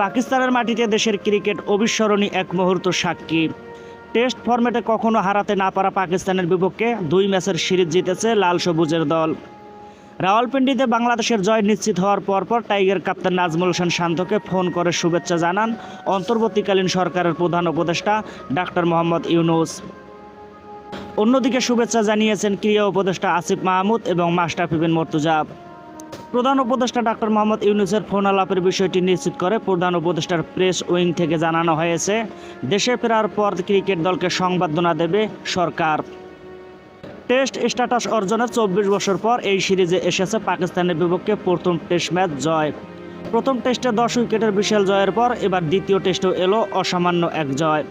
পাকিস্তানের মাটিতে দেশের ক্রিকেট অবিস্মরণীয় এক মুহূর্ত সাক্ষী। টেস্ট ফরম্যাটে কখনো হারাতে না পারা পাকিস্তানের বিপক্ষে দুই ম্যাচের সিরিজ জিতেছে লাল সবুজের দল। রাওয়ালপিন্ডিতে বাংলাদেশের জয় নিশ্চিত হওয়ার পরপর টাইগার ক্যাপ্টেন নাজমুল হোসেন শান্তকে ফোন করে শুভেচ্ছা জানান অন্তর্বর্তীকালীন সরকারের প্রধান উপদেষ্টা ডাক্তার মোহাম্মদ ইউনুস। অন্যদিকে শুভেচ্ছা জানিয়েছেন ক্রীড়া উপদেষ্টা আসিফ মাহমুদ এবং মাস্টাফি বিন মর্তুজা। প্রধান উপদেষ্টা ডাক্তার মোহাম্মদ ইউনুসের ফোন আলাপের বিষয়টি নিশ্চিত করে প্রধান উপদেষ্টার প্রেস উইং থেকে জানানো হয়েছে, দেশে ফেরার পর ক্রিকেট দলকে সংবর্ধনা দেবে সরকার। টেস্ট স্ট্যাটাস অর্জনের চব্বিশ বছর পর এই সিরিজে এসেছে পাকিস্তানের বিপক্ষে প্রথম টেস্ট ম্যাচ জয়। প্রথম টেস্টে দশ উইকেটের বিশাল জয়ের পর এবার দ্বিতীয় টেস্টেও এলো অসামান্য এক জয়।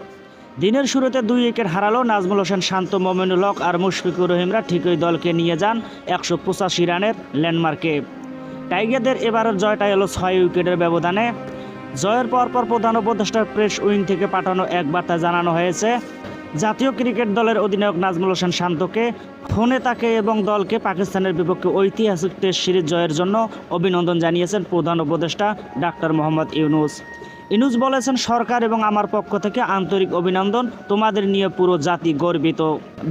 দিনের শুরুতে দুই উইকেট হারালো নাজমুল হোসেন, শান্ত, মোমিনুল হক আর মুশফিকুর রহিমরা, ঠিকই দলকে নিয়ে যান একশো পঁচাশি রানের ল্যান্ডমার্কে। টাইগারদের এবারও জয়টা এলো ছয় উইকেটের ব্যবধানে। জয়ের পরপর পর প্রধান উপদেষ্টা প্রেস উইং থেকে পাঠানো এক বার্তা জানানো হয়েছে, জাতীয় ক্রিকেট দলের অধিনায়ক নাজমুল হোসেন শান্তকে ফোনে তাকে এবং দলকে পাকিস্তানের বিপক্ষে ঐতিহাসিক টেস্ট সিরিজ জয়ের জন্য অভিনন্দন জানিয়েছেন প্রধান উপদেষ্টা ডাক্তার মোহাম্মদ ইউনুস। ইনুস বলেছেন, সরকার এবং আমার পক্ষ থেকে আন্তরিক অভিনন্দন। তোমাদের নিয়ে পুরো জাতি গর্বিত।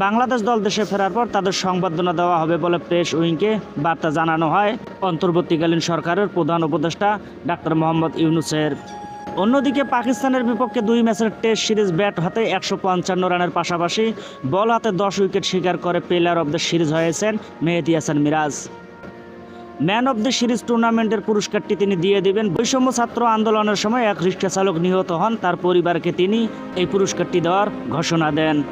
বাংলাদেশ দল দেশে ফেরার পর তাদের সংবর্ধনা দেওয়া হবে বলে প্রেস উইংকে বার্তা জানানো হয়। অন্তর্বর্তীকালীন সরকারের প্রধান উপদেষ্টা ডাক্তার মোহাম্মদ ইউনুসের। অন্যদিকে পাকিস্তানের বিপক্ষে দুই ম্যাচের টেস্ট সিরিজ ব্যাট হাতে একশো পঞ্চান্ন রানের পাশাপাশি বল হাতে দশ উইকেট শিকার করে প্লেয়ার অব দ্য সিরিজ হয়েছেন Mehedi Hasan Miraz. Man of the series টুর্নামেন্টের পুরস্কারটি তিনি দিয়ে দেবেন। বৈষম্য ছাত্র আন্দোলনের সময় এক রিক্সা চালক নিহত হন। তার পরিবারকে তিনি এই পুরস্কারটি দেওয়ার ঘোষণা দেন।